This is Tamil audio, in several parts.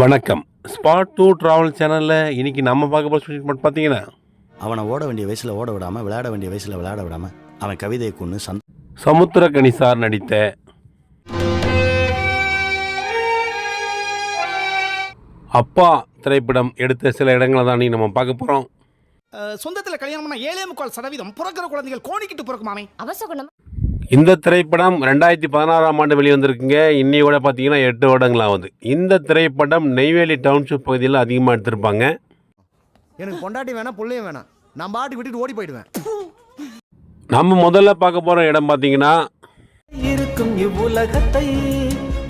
வணக்கம். ஸ்பாட் டூ ட்ராவல் சேனலில் இன்னைக்கு நம்ம பார்க்க போகிற ஸ்பெஷல் பார்த்தீங்கன்னா அவனை ஓட வேண்டிய வயசில் ஓட விடாமல் விளையாட வேண்டிய வயசில் விளையாட விடாமல் அவன் கவிதையை கொண்டு சந்த் சமுத்திரக்கனி சார் நடித்த அப்பா திரைப்படம் எடுத்த சில இடங்களை தான் இன்னைக்கு நம்ம பார்க்க போகிறோம் சொந்தத்துல கல்யாணம் பண்ணா ஏழே முக்கால் சதவீதம் பிறக்கிற குழந்தைகள் கோணிக்கிட்டு பிறக்குமாமே. அவசகுணம். இந்த திரைப்படம் ரெண்டாயிரத்தி பதினாறாம் ஆண்டு வெளிவந்திருக்குங்க. இன்னையோட பார்த்தீங்கன்னா எட்டு வருடங்கள் ஆகுது இந்த திரைப்படம் நெய்வேலி டவுன்ஷிப் பகுதியில் அதிகமாக எடுத்திருப்பாங்க. எனக்கு பொண்டாட்டி வேணாம் புள்ளையும் வேணாம். நான் பாட்டுக்கு விட்டுட்டு ஓடி போயிடுவேன். நம்ம முதல்ல பார்க்க போகிற இடம் பார்த்தீங்கன்னா இருக்கும் இவ்வுலகத்தை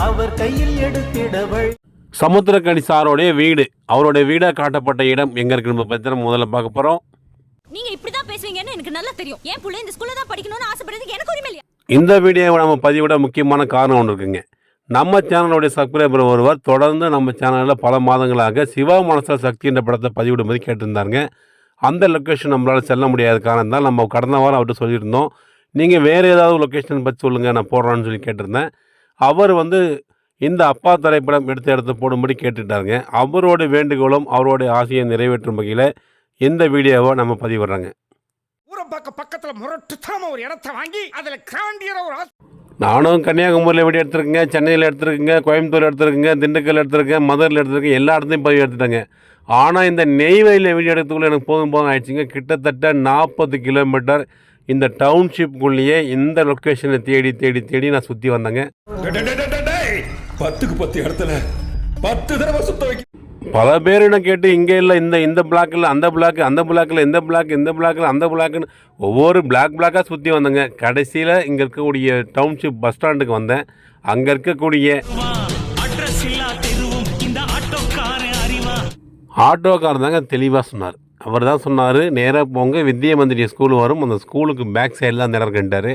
அவர் கையில் எடுத்திடவள் சமுத்திரக்கனி சாரோடைய வீடு. அவருடைய வீடாக காட்டப்பட்ட இடம் எங்கே இருக்குன்னு பற்றி நம்ம முதல்ல பார்க்க போகிறோம் நீங்க இப்படிதான் பேசுவீங்கன்னு எனக்கு நல்லா தெரியும். என் புள்ள இந்த ஸ்கூல்ல தான் படிக்கணும்னு ஆசைப்படுறதுக்கு எனக்கு உரிமை இல்லையா? இந்த வீடியோவை நம்ம பதிவிட முக்கியமான காரணம் ஒன்று இருக்குங்க. நம்ம சேனலுடைய சப்ஸ்கிரைபர் ஒருவர் தொடர்ந்து நம்ம சேனலில் பல மாதங்களாக சிவா மனசா சக்தி என்ற படத்தை பதிவிடும்போது கேட்டிருந்தாருங்க. அந்த லொக்கேஷன் நம்மளால் செல்ல முடியாத காரணம் தான் நம்ம கடந்த வாரம் அவர்கிட்ட சொல்லியிருந்தோம். நீங்கள் வேறு ஏதாவது லொக்கேஷன் பற்றி சொல்லுங்கள் நான் போடுறேன்னு சொல்லி கேட்டிருந்தேன். அவர் வந்து இந்த அப்பா திரைப்படம் எடுத்த இடத்த போடும்படி கேட்டுட்டாருங்க. அவரோட வேண்டுகோளும் அவருடைய ஆசையை நிறைவேற்றும் வகையில் இந்த வீடியோவை நம்ம பதிவிடுறாங்க. ஊரம்பாக்க பக்கத்துல முரட்டுத்தாம ஒரு இடத்த வாங்கி அதுல கிராண்டியர ஒரு நானும் கன்னியாகுமரியில் வீடு எடுத்திருக்கேங்க சென்னையில் எடுத்திருக்கேங்க கோயம்புத்தூர் எடுத்திருக்கேங்க திண்டுக்கல் எடுத்திருக்கேன் மதுரையில் எடுத்திருக்கேன் எல்லா இடத்துலையும் பதிவு எடுத்துட்டேங்க ஆனால் இந்த நெய்வேலியில் வீடு எடுத்துக்குள்ளே எனக்கு போதும் போதும் ஆயிடுச்சுங்க. கிட்டத்தட்ட நாற்பது கிலோமீட்டர் இந்த டவுன்ஷிப்புக்குள்ளேயே இந்த லொக்கேஷனை தேடி தேடி தேடி நான் சுற்றி வந்தேங்க. பத்துக்கு பத்து இடத்துல பத்து தடவை சுத்த வைக்க பல பேர் என்ன கேட்டு இங்கே இல்லை இந்த இந்த பிளாக்கில் அந்த பிளாக் அந்த பிளாக்கில் இந்த பிளாக் இந்த பிளாக்கில் அந்த பிளாக்குன்னு ஒவ்வொரு பிளாக் பிளாக்காக சுற்றி வந்தேங்க. கடைசியில் இங்கே இருக்கக்கூடிய டவுன்ஷிப் பஸ் ஸ்டாண்டுக்கு வந்தேன். அங்கே இருக்கக்கூடிய அட்ரஸ் இல்லா தெருவும் இந்த ஆட்டோக்காரன் அறிவா ஆட்டோக்காரர் தாங்க தெளிவாக சொன்னார். அவர் தான் சொன்னார் நேராக போங்க வித்யா மந்திரி ஸ்கூல் வரும். அந்த ஸ்கூலுக்கு பேக் சைடில் அந்த இடம் இருக்குன்ட்டாரு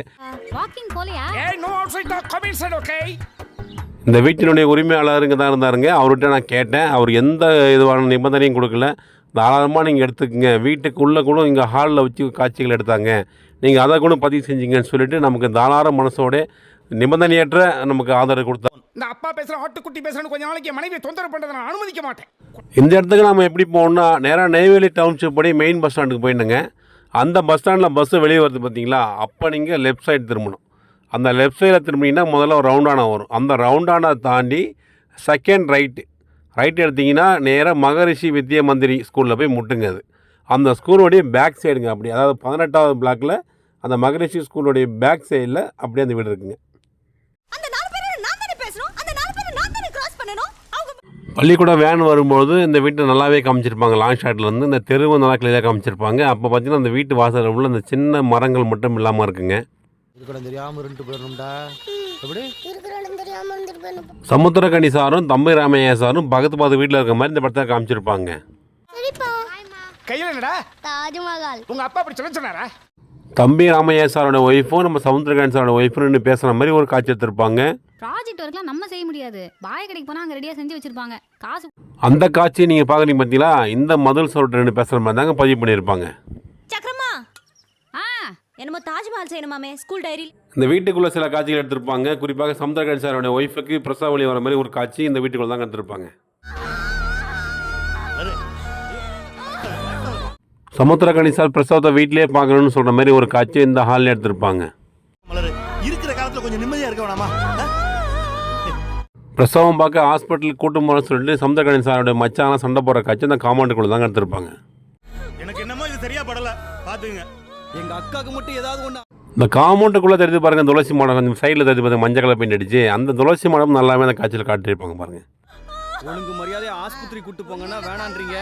இந்த வீட்டினுடைய உரிமையாளர் இங்கே தான் இருந்தாருங்க. அவர்கிட்ட நான் கேட்டேன். அவர் எந்த இதுவான நிபந்தனையும் கொடுக்கல. தாராளமாக நீங்கள் எடுத்துக்கங்க. வீட்டுக்குள்ளே கூட இங்கே ஹாலில் வச்சு காட்சிகள் எடுத்தாங்க. நீங்கள் அதை கூட பதிவு செஞ்சீங்கன்னு சொல்லிட்டு நமக்கு தாராள மனசோட நிபந்தனையற்ற நமக்கு ஆதரவு கொடுத்தா இந்த அப்பா பேசுற ஆட்டுக்குட்டி பேசுறேன்னு கொஞ்ச நாளைக்கு என் மனைவியை தொந்தரவு பண்றதை நான் அனுமதிக்க மாட்டேன். இந்த இடத்துக்கு நம்ம எப்படி போகணும்னா நேராக நெய்வேலி டவுன்ஷிப் படி மெயின் பஸ் ஸ்டாண்டுக்கு போயிட்டுங்க அந்த பஸ் ஸ்டாண்டில் பஸ்ஸு வெளியே வருது பார்த்தீங்களா அப்போ நீங்கள் லெஃப்ட் சைடு திரும்பணும். அந்த லெஃப்ட் சைடில் திரும்பினீங்கன்னா முதல்ல ஒரு ரவுண்டானா வரும். அந்த ரவுண்டானா தாண்டி செகண்ட் ரைட்டு ரைட் எடுத்தீங்கன்னா நேராக மகரிஷி வித்யா மந்திரி ஸ்கூலில் போய் முட்டுங்க அது. அந்த ஸ்கூலுடைய பேக் சைடுங்க அப்படி. அதாவது பதினெட்டாவது பிளாக்கில் அந்த மகரிஷி ஸ்கூலுடைய பேக் சைடில் அப்படியே அந்த வீடு இருக்குங்க. பள்ளிக்கூடம் வேன் வரும்போது இந்த வீட்டை நல்லாவே காமிச்சிருப்பாங்க. லாங் ஷாட்டில் இருந்து இந்த தெருவை நல்லா கிளியராக காமிச்சிருப்பாங்க. அப்போ பார்த்தீங்கன்னா அந்த வீட்டு வாசல் உள்ள அந்த சின்ன மரங்கள் மட்டும் இல்லாமல் இருக்குங்க. இது கூட தெரியாம இருந்துட்டு போயிடணும்டா. எப்படி? சமுத்திரக்கனி சாரும் தம்பி ராமையா சாரும் பக்கத்து பக்கத்து வீட்டில் இருக்க மாதிரி இந்த படத்தை காமிச்சிருப்பாங்க. கையில என்னடா? தாஜ்மஹால். உங்க அப்பா அப்படி சொல்ல சொன்னாரா? தம்பி ராமையா சாரோட ஒய்ஃபும் நம்ம சமுத்திரக்கனி சாரோட ஒய்ஃபுன்னு பேசுகிற மாதிரி ஒரு காட்சி எடுத்திருப்பாங்க. ப்ராஜெக்ட் ஒர்க்லாம் நம்ம செய்ய முடியாது. பாய கடைக்கு போனால் அங்கே ரெடியாக செஞ்சு வச்சிருப்பாங்க. காசு அந்த காட்சியை நீங்கள் பார்க்குறீங்க பார்த்தீங்களா இந்த மதுள் சொல்லிட்டு ரெண்டு பேசுகிற மாதிரி தாங்க பதிவு பண்ணியிருப்பாங்க. என்னமோ தாஜ்மஹால் செய்யணுமாமே ஸ்கூல் டைரியில் இந்த வீட்டுக்குள்ளே சில காட்சிகள் எடுத்திருப்பாங்க. குறிப்பாக சமுத்திரக்கனி சாரோட ஒய்ஃபுக்கு பிரசவ வர மாதிரி ஒரு காட்சி இந்த வீட்டுக்குள்ளே தான் எடுத்திருப்பாங்க. சமுத்திரக்கனி சார் பிரசவத்தை வீட்டிலேயே பார்க்கணும்னு சொல்கிற மாதிரி ஒரு காட்சி இந்த ஹாலில் எடுத்திருப்பாங்க. இருக்கிற காலத்தில் கொஞ்சம் நிம்மதியாக இருக்க வேணாமா? பிரசவம் பார்க்க ஹாஸ்பிட்டலுக்கு கூட்டம் போகிறேன்னு சொல்லிட்டு சமுத்திரக்கனி சாரோட மச்சான சண்டை போடுற காட்சி அந்த காம்பவுண்டுக்குள்ளே தான் எடுத்திருப்பாங்க. எனக்கு என்னமோ இது சரியா படல. பாத்துங்க எங்க அக்காவுக்கு மட்டும் ஏதாவது ஒண்ணு இந்த காம்பவுண்டுக்குள்ளே தெரிஞ்சு பாருங்க துளசி மாடம். கொஞ்சம் சைடில் தெரிஞ்சு பாருங்க மஞ்சள் கலர் பெயிண்ட் அடிச்சு. அந்த துளசி மாடம் நல்லாவே அந்த காட்சியில் காட்டியிருப்பாங்க பாருங்க. ஒழுங்கு மரியாதை ஆஸ்பத்திரி கூட்டு போங்கன்னா வேணான்றீங்க.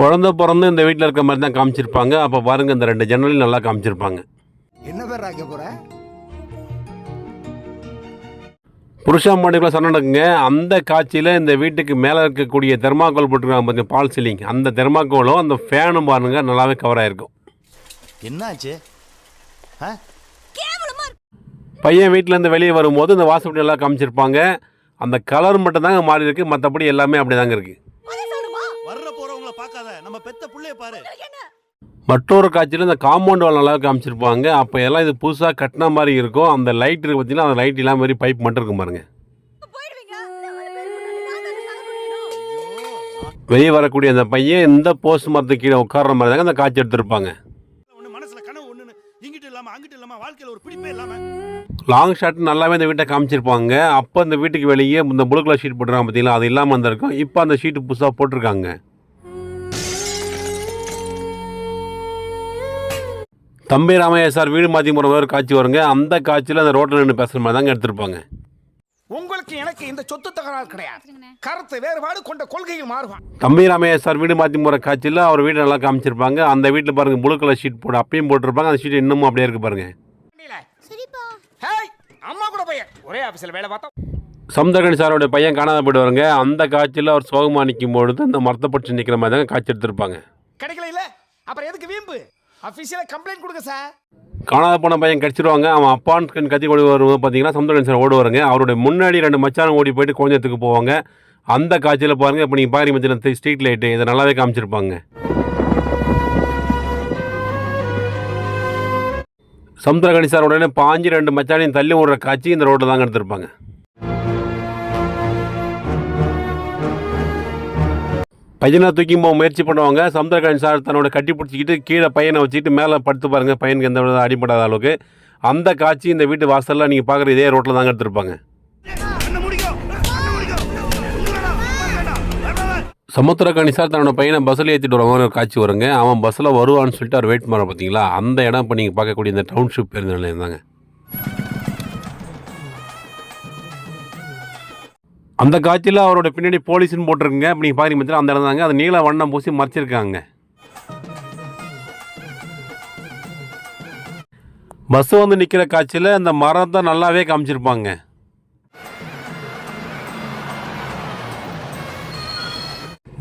குழந்தை பிறந்து இந்த வீட்டில் இருக்க மாதிரி தான் காமிச்சிருப்பாங்க. அப்போ பாருங்க இந்த ரெண்டு ஜன்னலையும் நல்லா காமிச்சிருப்பாங்க. என்ன பேர் ஆக்க போற? புருஷாம்பாண்டிக்குள்ள சண்டை நடக்குங்க. அந்த காட்சியில் இந்த வீட்டுக்கு மேலே இருக்கக்கூடிய தெர்மாக்கோல் போட்டிருக்காங்க பாருங்க பால் சீலிங். அந்த தெர்மாக்கோலும் அந்த ஃபேனும் பாருங்க நல்லாவே கவர் ஆயிருக்கும். என்னாச்சு? ஆ? பையன் வீட்டிலேருந்து வெளியே வரும்போது இந்த வாசப்படி நல்லா காமிச்சிருப்பாங்க. அந்த கலர் மட்டும் தாங்க மாறி இருக்கு மற்றபடி எல்லாமே அப்படி தாங்க இருக்குது வர்ற போறவங்கள பார்க்காத. நம்ம பெத்த புள்ளைய பாரு. மற்றொரு காட்சியில் இந்த காம்பவுண்ட் வால் நல்லா காமிச்சிருப்பாங்க. அப்போ எல்லாம் இது புதுசாக கட்டின மாதிரி இருக்கும். அந்த லைட் இருக்கு பார்த்தீங்கன்னா அந்த லைட் இல்லாம மாதிரி பைப் மட்டும் இருக்கும் பாருங்க. போயிடுவீங்க வெளியே வரக்கூடிய அந்த பையன் இந்த போஸ்ட் மரத்துக்கு கீழே உட்கார்ற மாதிரி தாங்க அந்த காட்சி எடுத்திருப்பாங்க. அங்கிட்டு இல்லாம வாழ்க்கையில ஒரு பிடிப்பே இல்லாம. லாங் ஷாட் நல்லாவே இந்த வீட்டை காமிச்சிருப்பாங்க. அப்போ இந்த வீட்டுக்கு வெளியே இந்த ப்ளூ கலர் ஷீட் போட்டுருக்காங்க பார்த்தீங்களா அது இல்லாமல் வந்திருக்கும். இப்போ அந்த ஷீட்டு புதுசாக போட்டிருக்காங்க. தம்பி ராமையா சார் வீடு மாற்றி போகிற மாதிரி ஒரு காட்சி வருங்க. அந்த காட்சியில் அந்த ரோட்டில் நின்று பேசுகிற மாதிரி தாங்க எடுத்திருப்பாங்க. உங்களுக்கு எனக்கு இந்த சொத்து தகராறு கிடையாது. கருத்து வேறுபாடு கொண்ட கொள்கையில் மாறுவான். தம்பி ராமையா சார் வீடு மாற்றி போகிற காட்சியில் அவர் வீடு நல்லா காமிச்சிருப்பாங்க. அந்த வீட்டில் பாருங்கள் ப்ளூ கலர் ஷீட் போட்டு அப்பயும் போட்டிருப்பாங்க. அந்த ஷீட் இன்னமும் அப்படியே இருக்கு பாருங்க. அம்மா கூட பையன் ஒரே ஆபீஸ்ல வேலை பார்த்தோம். சமுத்திரகணி சாரோட பையன் காணாத போயிட்டு வருங்க அந்த காட்சியில் அவர் சோகமாக நிற்கும் பொழுது அந்த மரத்தை பற்றி நிற்கிற மாதிரி தாங்க காட்சி எடுத்திருப்பாங்க. கிடைக்கல இல்ல? அப்புறம் எதுக்கு வீம்பு? அஃபிஷியலாக கம்ப்ளைண்ட் கொடுங்க சார் காணாத போன பையன் கடிச்சிருவாங்க. அவன் அப்பான்னு கத்தி கொண்டு வரும்போது பார்த்தீங்கன்னா சமுதிரன் சார் ஓடுவாருங்க. அவருடைய முன்னாடி ரெண்டு மச்சானம் ஓடி போயிட்டு கொஞ்சத்துக்கு போவாங்க. அந்த காட்சியில் பாருங்கள் இப்போ நீங்கள் பாரி மத்தியில் ஸ்ட்ரீட் லைட்டு இதை நல்லாவே காமிச்சிருப்பாங்க. சமுத்திரகணி சார் உடனே பாஞ்சு ரெண்டு மச்சானையும் தள்ளி விடுற காட்சி இந்த ரோட்டில் தாங்க எடுத்திருப்பாங்க. பையனை தூக்கி போக முயற்சி பண்ணுவாங்க. சமுத்திரகணி சார் தன்னோட கட்டி பிடிச்சிக்கிட்டு கீழே பையனை வச்சுக்கிட்டு மேலே படுத்து பாருங்கள் பையனுக்கு எந்த வித அடிபடாத அளவுக்கு. அந்த காட்சி இந்த வீட்டு வாசலில் நீங்கள் பார்க்குற இதே ரோட்டில் தாங்க எடுத்திருப்பாங்க. கண்ண சார் தன்னோட பையனை பஸ்ஸில் ஏற்றிட்டு வருவாங்க. ஒரு காட்சி வருங்க. அவன் பஸ்ஸில் வருவான்னு சொல்லிட்டு அவர் வெயிட் பண்ணுற பார்த்தீங்களா அந்த இடம் இப்போ நீங்கள் பார்க்கக்கூடிய இந்த டவுன்ஷிப் பேருந்து நிலையம் தாங்க. அந்த காட்சியில் அவரோட பின்னாடி போலீஸ்னு போட்டிருக்குங்க. அப்படி நீங்கள் பார்க்குறீங்க பார்த்தீங்கன்னா அந்த இடம் தாங்க. அது நீல வண்ணம் பூசி மறைச்சிருக்காங்க. பஸ் வந்து நிற்கிற காட்சியில் அந்த மரத்தை நல்லாவே காமிச்சிருப்பாங்க.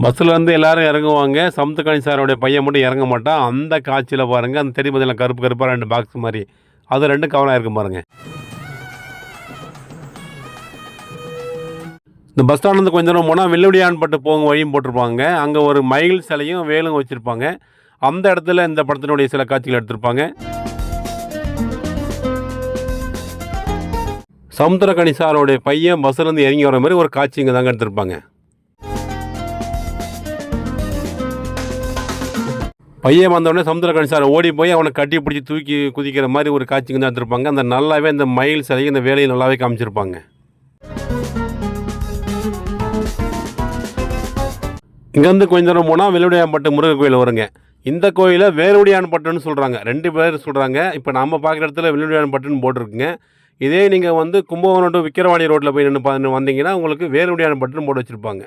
பஸ்ஸில் வந்து எல்லாரும் இறங்குவாங்க. சமுத்திரகாணி சாரோடைய பையன் மட்டும் இறங்க மாட்டான். அந்த காட்சியில் பாருங்கள் அந்த தெரியும் பதில் கருப்பு கருப்பாக ரெண்டு பாக்ஸ் மாதிரி. அது ரெண்டும் கவனம் இருக்கும் பாருங்கள் இந்த பஸ் ஸ்டாண்ட்லேருந்து கொஞ்ச தூரம் போனால் வெள்ளுடியான்பட்டு போகும் வழியும் போட்டிருப்பாங்க. அங்கே ஒரு மயில் சிலையும் வேலும் வச்சுருப்பாங்க. அந்த இடத்துல இந்த படத்தினுடைய சில காட்சிகள் எடுத்திருப்பாங்க. சமுத்திரக்கணி சாரோடைய பையன் பஸ்ஸிலேருந்து இறங்கி வர மாதிரி ஒரு காட்சி இங்கே தாங்க எடுத்திருப்பாங்க. பையன் வந்தவொடனே சமுத்திரக்கணி சார் ஓடி போய் அவனை கட்டி பிடிச்சி தூக்கி குதிக்கிற மாதிரி ஒரு காட்சிங்க தான் எடுத்திருப்பாங்க. அந்த நல்லாவே அந்த மயில் சிலையும் இந்த வேலையை நல்லாவே காமிச்சிருப்பாங்க. இங்கேருந்து கொஞ்ச தூரம் போனால் வெள்ளுடையான்பட்டு முருகன் கோயில் வருங்க. இந்த கோயிலை வேலுடையான்பட்டுன்னு சொல்கிறாங்க ரெண்டு பேர் சொல்கிறாங்க இப்போ நம்ம பார்க்குற இடத்துல வெள்ளுடையான்பட்டுன்னு போட்டிருக்குங்க. இதே நீங்கள் வந்து கும்பகோணம் டு விக்கிரவாணி ரோட்டில் போய் நின்று பார்த்து வந்தீங்கன்னா உங்களுக்கு வேலுடையான்பட்டுன்னு போட்டு வச்சுருப்பாங்க.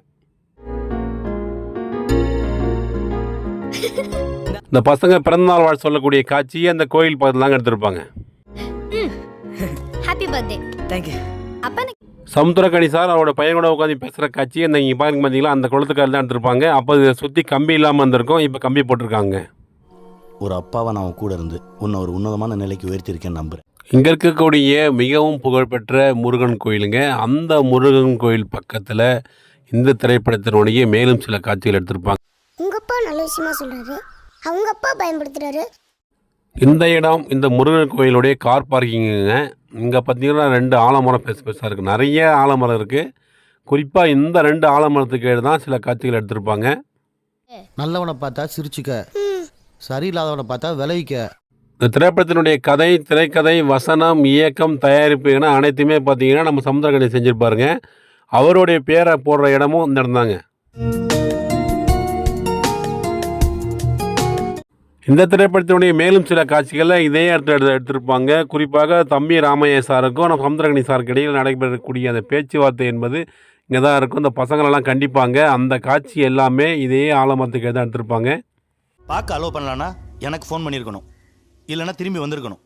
இந்த பசங்க பிறந்தநாள் வாழ் சொல்லக்கூடிய காட்சியை அந்த கோயில் பக்கத்தில் தாங்க எடுத்திருப்பாங்க ஹாப்பி பர்த்டே தேங்க்யூ அப்பா சமுத்திரக்கணி சார் அவரோட பையனோட உட்காந்து பேசுகிற காட்சி அந்த இங்கே பாருங்க பார்த்தீங்களா அந்த குளத்துக்கார தான் எடுத்திருப்பாங்க. அப்போ இதை சுற்றி கம்பி இல்லாமல் இருந்திருக்கும் இப்போ கம்பி போட்டிருக்காங்க. ஒரு அப்பாவை நான் கூட இருந்து உன்னை ஒரு உன்னதமான நிலைக்கு உயர்த்தியிருக்கேன்னு நம்புறேன். இங்கே இருக்கக்கூடிய மிகவும் புகழ்பெற்ற முருகன் கோயிலுங்க. அந்த முருகன் கோயில் பக்கத்தில் இந்த திரைப்படத்தினுடைய மேலும் சில காட்சிகள் எடுத்திருப்பாங்க. உங்க அப்பா நல்ல விஷயமா சொல்றாரு. அவங்க அப்பா பயன்படுத்துறாரு. இந்த இடம் இந்த முருகன் கோயிலுடைய கார் பார்க்கிங்குங்க இங்கே பார்த்தீங்கன்னா ரெண்டு ஆலமரம் பெருசு பெருசாக இருக்குது நிறைய ஆலமரம் இருக்குது குறிப்பாக இந்த ரெண்டு ஆலமரத்துக்கு கீழே தான் சில காட்சிகள் எடுத்திருப்பாங்க. நல்லவனை பார்த்தா சிரிச்சுக்க. சரியில்லாதவனை பார்த்தா விளைவிக்க. இந்த திரைப்படத்தினுடைய கதை திரைக்கதை வசனம் இயக்கம் தயாரிப்பு என அனைத்துமே பார்த்தீங்கன்னா நம்ம சமுத்திரகணி செஞ்சுருப்பாருங்க. அவருடைய பேரை போடுற இடமும் இந்த இடம் தாங்க இந்த திரைப்படத்தினுடைய மேலும் சில காட்சிகளில் இதே இடத்துல எடுத்து எடுத்திருப்பாங்க. குறிப்பாக தம்பி ராமையா சாருக்கும் நம்ம சமுத்திரகணி சாருக்கு இடையில் நடைபெறக்கூடிய அந்த பேச்சுவார்த்தை என்பது இங்கே தான் இருக்கும். இந்த பசங்களெல்லாம் கண்டிப்பாங்க. அந்த காட்சி எல்லாமே இதே ஆலமரத்துக்கு தான் எடுத்திருப்பாங்க. பார்க்க அலோவ் பண்ணலான்னா எனக்கு ஃபோன் பண்ணியிருக்கணும். இல்லைன்னா திரும்பி வந்திருக்கணும்.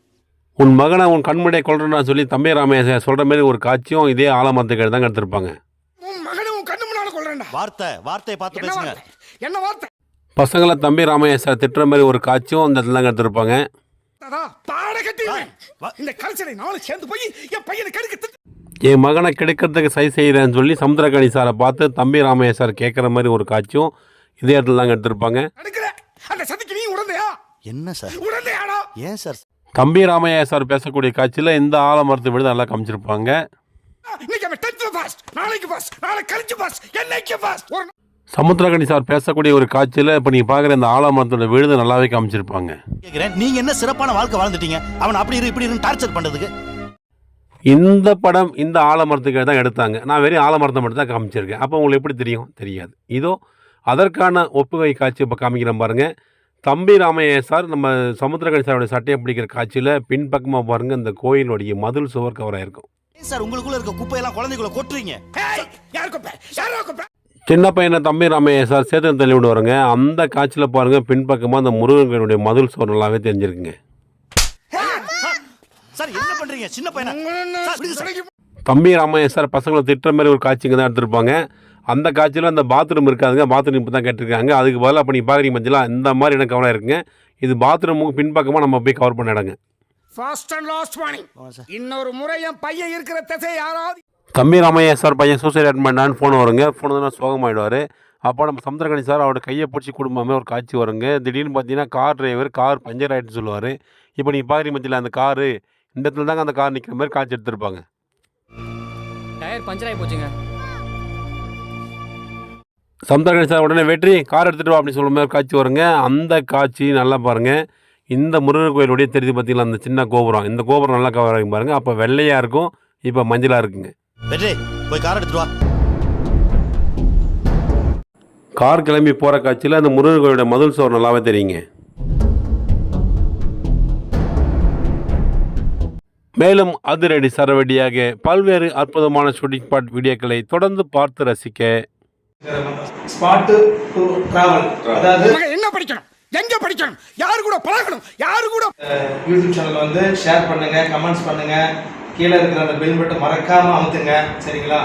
உன் மகனை உன் கண்முடியை கொள்றேன்னு சொல்லி தம்பி ராமையா சொல்கிற மாதிரி ஒரு காட்சியும் இதே ஆலமரத்துக்கு தான் எடுத்திருப்பாங்க. உன் மகனை உன் கண்ணு முன்னால கொள்றேன்டா வார்த்தை வார்த்தையை பார்த்து பேசுங்க. என்ன வார்த்தை? பசங்களை தம்பி ராமையா சார் திட்டுற மாதிரி ஒரு காட்சியும் அந்த இடத்துல தாங்க எடுத்திருப்பாங்க. தாதா பாட கட்டி. வா- இந்த கல்ச்சரை நானும் சேர்ந்து போய் என் மகனை கெடுக்கிறதுக்கு சரி செய்கிறேன்னு சொல்லி சமுத்திரகணி சாரை பார்த்து தம்பி ராமையா சார் கேட்குற மாதிரி ஒரு காட்சியும் இதே இடத்துல தாங்க எடுத்திருப்பாங்க. தடுக்கிற அந்த சதிக்கு நீ உடந்தையா? என்ன சார்? ஏன் சார்? தம்பி ராமையா சார் பேசக்கூடிய காட்சியில் இந்த ஆலமரத்து விழுது நல்லா காமிச்சிருப்பாங்க. சமுத்திரகணி சார் பேசக்கூடிய ஒரு காட்சியில் இப்போ நீங்கள் பார்க்குற இந்த ஆலமரத்தோட விழுது நல்லாவே காமிச்சிருப்பாங்க. கேட்குறேன் நீங்க என்ன சிறப்பான வாழ்க்கை வாழ்ந்துட்டீங்க? அவன் அப்படி இரு இப்படி இருந்து டார்ச்சர் பண்றதுக்கு. இந்த படம் இந்த ஆலமரத்துக்கு தான் எடுத்தாங்க. நான் வெறும் ஆலமரத்தை மட்டும் தான் காமிச்சிருக்கேன். அப்போ உங்களுக்கு எப்படி தெரியும்? தெரியாது. இதோ அதற்கான ஒப்புகை காட்சி இப்போ காமிக்கிறேன் பாருங்க. தம்பி ராமையா சார் நம்ம சமுத்திரகணி சாரோட சட்டையை பிடிக்கிற காட்சியில் பின்பக்கமாக பாருங்க இந்த கோயிலுடைய மதில் சுவர் கவர் ஆயிருக்கும். ஏன் சார் உங்களுக்குள்ள இருக்க குப்பையெல்லாம் குழந்தைக்குள்ள கொட்டுறீங்க? சின்ன பையனை தம்பி ராமையா சார் சேத்தன் தள்ளி விடுவாருங்க. அந்த காட்சியில் பாருங்க பின்பக்கமாக அந்த முருகன் கோயிலுடைய மதில் சுவர் நல்லாவே தெரிஞ்சிருக்குங்க. சார் என்ன பண்றீங்க? சின்ன பையனா? சார், விடுங்க சார். தம்பி ராமையா சார் பசங்களை திட்டுற மாதிரி ஒரு காட்சிங்க தான் எடுத்திருப்பாங்க. அந்த காட்சியில் அந்த பாத்ரூம் இருக்காதுங்க. பாத்ரூம் இப்போ தான் கேட்டிருக்காங்க. அதுக்கு பதிலாக அப்போ நீ பார்க்குறீங்க மஞ்சளா? இந்த மாதிரி இடம் கவனம் இருக்குங்க. இது பாத்ரூமுக்கு பின்பக்கமாக நம்ம போய் கவர் பண்ண இடங்க. ஃபாஸ்ட் அண்ட் லாஸ்ட் வார்னிங் இன்னொரு முறை என் பையன் இருக்கிற திசை யாராவது தம்பி ராமையா சார் பையன் சூசைட் அட்டன் பண்ணான்னு ஃபோன் வருங்க. ஃபோன் வந்து சோகமாயிடுவார் அப்போ நம்ம சமுத்திரகணி சார் அவரோட கையை பிடிச்சி குடும்பமே ஒரு காட்சி வருங்க. திடீர்னு பார்த்தீங்கன்னா கார் டிரைவர் கார் பஞ்சர் ஆகிட்டுன்னு சொல்லுவார். இப்போ நீங்கள் பார்க்குறீங்க மத்தியில் அந்த காரு இந்த இடத்துல தாங்க அந்த கார் நிற்கிற மாதிரி காட்சி எடுத்திருப்பாங்க. டயர் பஞ்சர் ஆகி போச்சுங்க. சமுத்திரகணி சார் உடனே வெற்றி கார் எடுத்துகிட்டு வா அப்படின்னு சொல்லும் மாதிரி காட்சி வருங்க. அந்த காட்சி நல்லா பாருங்கள் இந்த முருகன் கோயிலுடைய தெரியுது பார்த்தீங்களா அந்த சின்ன கோபுரம். இந்த கோபுரம் நல்லா கவர் ஆகி பாருங்கள் அப்போ வெள்ளையாக இருக்கும் இப்போ மஞ்சளாக இருக்குங்க. வெற்றி போய் கார் எடுத்துட்டு வா. கார் கிளம்பி போகிற காட்சியில் அந்த முருகன் கோயிலுடைய மதில் சோர் நல்லாவே தெரியுங்க. மேலும் அதிரடி சரவடியாக பல்வேறு அற்புதமான ஷூட்டிங் ஸ்பாட் வீடியோக்களை தொடர்ந்து பார்த்து ரசிக்க. என்ன படிக்கணும்? எங்க படிக்கணும்? யாரு கூட பழகணும்? யாரு கூட யூடியூப் சேனல் வந்து ஷேர் பண்ணுங்க கமெண்ட்ஸ் பண்ணுங்க. கீழே இருக்கிற அந்த பெல் பட்டன் மறக்காமல் அமுத்துங்க. சரிங்களா?